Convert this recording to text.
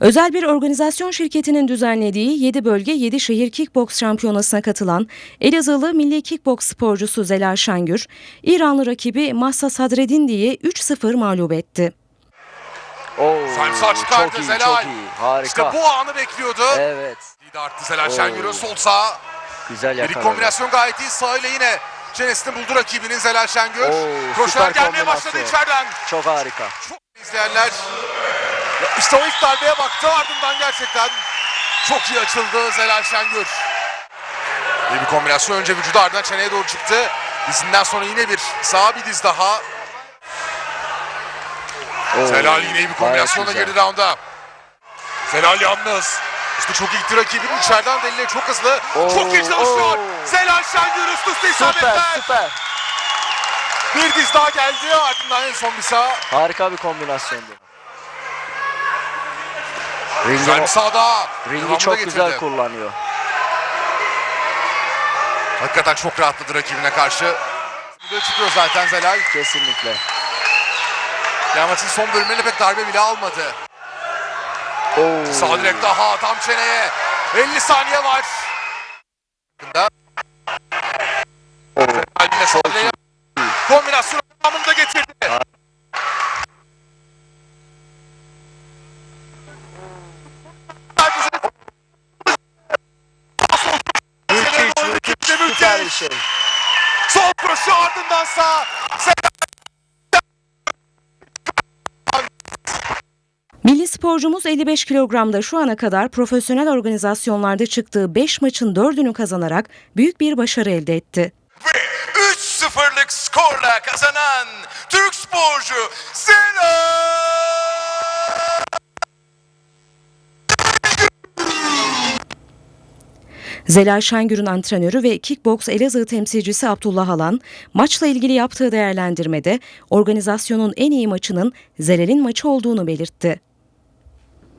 Özel bir organizasyon şirketinin düzenlediği 7 bölge 7 şehir kickboks şampiyonasına katılan Elazığlı milli kickboks sporcusu Zelal Şengür, İranlı rakibi Mahsa Sadreddin'di'yi 3-0 mağlup etti. Oo, Salim sağ çıkardı çok iyi, Zelal. çok iyi. Harika. İşte bu anı bekliyordu. Evet. Lider arttı Zelal. Şengür'ün sol sağ. Güzel Bir yakaladı. kombinasyon gayet iyi. Sağ ile yine çenesini buldu rakibinin Zelal Şengür. Oo, süper gelmeye başladı içeriden. Çok harika. Çok izleyenler. İşte o ilk darbeye baktı ardından gerçekten çok iyi açıldı Zelal Şengür. İyi bir kombinasyon. Önce vücudu ardından çeneye doğru çıktı. Dizinden sonra yine bir sağ bir diz daha. Oo, Zelal yine iyi bir kombinasyonla girdi rounda. Zelal yalnız. İşte çok iyi gitti rakibinin içeriden deliyle çok hızlı. Oo, çok iyi çalışıyor. oo. Zelal Şengür üst üste Süper, isabetler. süper. Bir diz daha geldi ardından en son bir sağ. Harika bir kombinasyondu. Ringi, Güzel bir sağ daha. ringi çok getirdi. güzel kullanıyor. Hakikaten çok rahatladı rakibine karşı. Burada çıkıyor zaten Zelal. Kesinlikle. Ya maçın son bölümlerinde pek darbe bile almadı. Oo. Sağ direkt daha tam çeneye. 50 saniye var. Kombinasyon devamını da getirdi. Bir şey. Sol kroşe ardından sağ. Milli sporcumuz 55 kilogramda şu ana kadar profesyonel organizasyonlarda çıktığı 5 maçın 4'ünü kazanarak büyük bir başarı elde etti. ve Zelal Şengür'ün antrenörü ve kickboks Elazığ temsilcisi Abdullah Alan, maçla ilgili yaptığı değerlendirmede organizasyonun en iyi maçının Zelal'in maçı olduğunu belirtti.